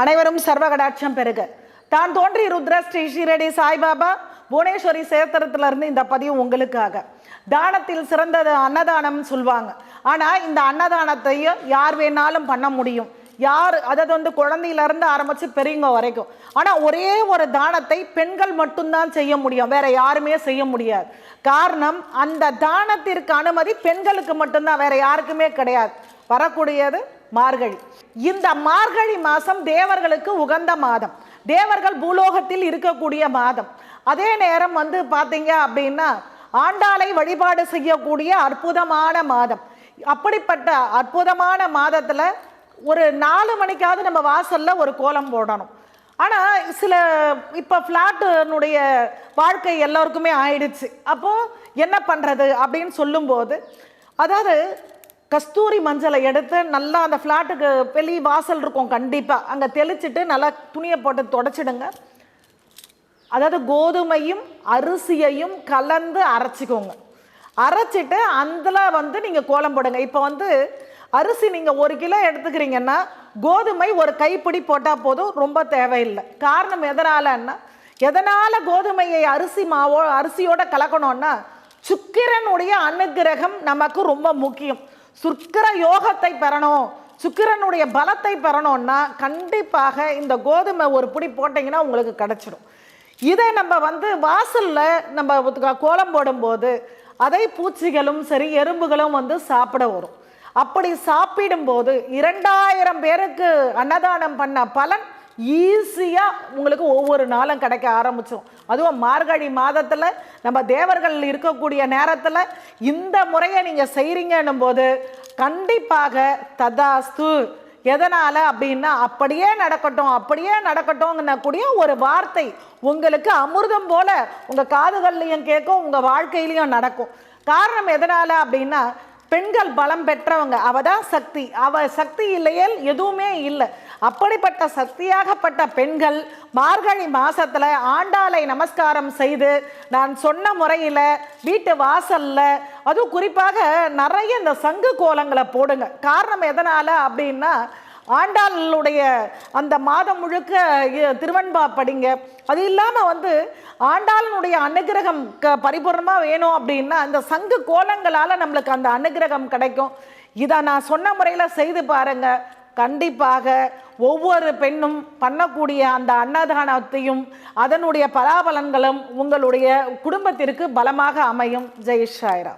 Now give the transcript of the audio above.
அனைவரும் சர்வகடாட்சம் பெருக தான் தோன்றி ருத்ர ஸ்ரீ ஷீரடி சாய்பாபா புவனேஸ்வரி சேத்திரத்திலிருந்து இந்த பதிவு உங்களுக்காக. தானத்தில் சிறந்தது அன்னதானம் சொல்லுவாங்க ஆனால் இந்த அன்னதானத்தையும் யார் வேணாலும் பண்ண முடியும். யார் அதாவது வந்து குழந்தையிலேருந்து ஆரம்பித்து பெரியவங்க வரைக்கும். ஆனால் ஒரே ஒரு தானத்தை பெண்கள் மட்டும்தான் செய்ய முடியும். வேற யாருமே செய்ய முடியாது. காரணம் அந்த தானத்திற்கு அனுமதி பெண்களுக்கு மட்டும்தான். வேற யாருக்குமே கிடையாது. வரக்கூடியது மார்கழி. இந்த மார்கழி மாதம் தேவர்களுக்கு உகந்த மாதம். தேவர்கள் பூலோகத்தில் இருக்கக்கூடிய மாதம். அதே நேரம் வந்து பார்த்தீங்க அப்படின்னா ஆண்டாளை வழிபாடு செய்யக்கூடிய அற்புதமான மாதம். அப்படிப்பட்ட அற்புதமான மாதத்தில் ஒரு நாலு மணிக்காவது நம்ம வாசலில் ஒரு கோலம் போடணும். ஆனால் சில இப்போ ஃப்ளாட்டுனுடைய வாழ்க்கை எல்லோருக்குமே ஆயிடுச்சு. அப்போது என்ன பண்ணுறது அப்படின்னு சொல்லும்போது அதாவது கஸ்தூரி மஞ்சளை எடுத்து நல்லா அந்த ஃப்ளாட்டுக்கு வெளி வாசல் இருக்கும் கண்டிப்பாக அங்கே தெளிச்சிட்டு நல்லா துணியை போட்டு தொடச்சிடுங்க. அதாவது கோதுமையும் அரிசியையும் கலந்து அரைச்சிக்கோங்க. அரைச்சிட்டு அதில் வந்து நீங்கள் கோலம் போடுங்க. இப்போ வந்து அரிசி நீங்கள் ஒரு கிலோ எடுத்துக்கிறீங்கன்னா கோதுமை ஒரு கைப்பிடி போட்டால் போதும் ரொம்ப தேவையில்லை. காரணம் எதனாலன்னா எதனால் கோதுமையை அரிசி மாவோ அரிசியோட கலக்கணும்னா சுக்கிரனுடைய அனுக்கிரகம் நமக்கு ரொம்ப முக்கியம். சுக்கிர யோகத்தை பெறணும். சுக்கிரனுடைய பலத்தை பெறணும்னா கண்டிப்பாக இந்த கோதுமை ஒரு பிடி போட்டிங்கன்னா உங்களுக்கு கிடச்சிடும் இதை நம்ம வந்து வாசலில் நம்ம கோலம் போடும்போது அதை பூச்சிகளும் சரி எறும்புகளும் வந்து சாப்பிட வரும். அப்படி சாப்பிடும்போது இரண்டாயிரம் பேருக்கு அன்னதானம் பண்ண பலன் ஈஸியாக உங்களுக்கு ஒவ்வொரு நாளும் கிடைக்க ஆரம்பிச்சோம் அதுவும் மார்கழி மாதத்தில் நம்ம தேவர்கள் இருக்கக்கூடிய நேரத்தில் இந்த முறையை நீங்கள் செய்கிறீங்கன்னும் போது கண்டிப்பாக ததாஸ்து. எதனால் அப்படின்னா அப்படியே நடக்கட்டும் அப்படியே நடக்கட்டும்ங்கிற கூடிய ஒரு வார்த்தை உங்களுக்கு அமிர்தம் போல் உங்கள் காதுகள்லையும் கேட்கும் உங்கள் வாழ்க்கையிலையும் நடக்கும். காரணம் எதனால் அப்படின்னா பெண்கள் பலம் பெற்றவங்க அவ தான் சக்தி. அவ சக்தி இல்லையேல் எதுவுமே இல்லை. அப்படிப்பட்ட சக்தியாகப்பட்ட பெண்கள் மார்கழி மாசத்துல ஆண்டாளை நமஸ்காரம் செய்து நான் சொன்ன முறையில் வீட்டு வாசல்ல அதுவும் குறிப்பாக நிறைய இந்த சங்கு கோலங்களை போடுங்க. காரணம் எதனால அப்படின்னா ஆண்டாளுடைய அந்த மாதம் முழுக்க இ- படிங்க. அது இல்லாமல் வந்து ஆண்டாளனுடைய அனுகிரகம் க பரிபூர்ணமாக வேணும் அப்படின்னா அந்த சங்கு கோலங்களால் நம்மளுக்கு அந்த அனுகிரகம் கிடைக்கும். இதை நான் சொன்ன முறையில் செய்து பாருங்கள் கண்டிப்பாக ஒவ்வொரு பெண்ணும் பண்ணக்கூடிய அந்த அன்னதானத்தையும் அதனுடைய பலாபலன்களும் உங்களுடைய குடும்பத்திற்கு பலமாக அமையும். ஜெய் ஷாய்ராம்.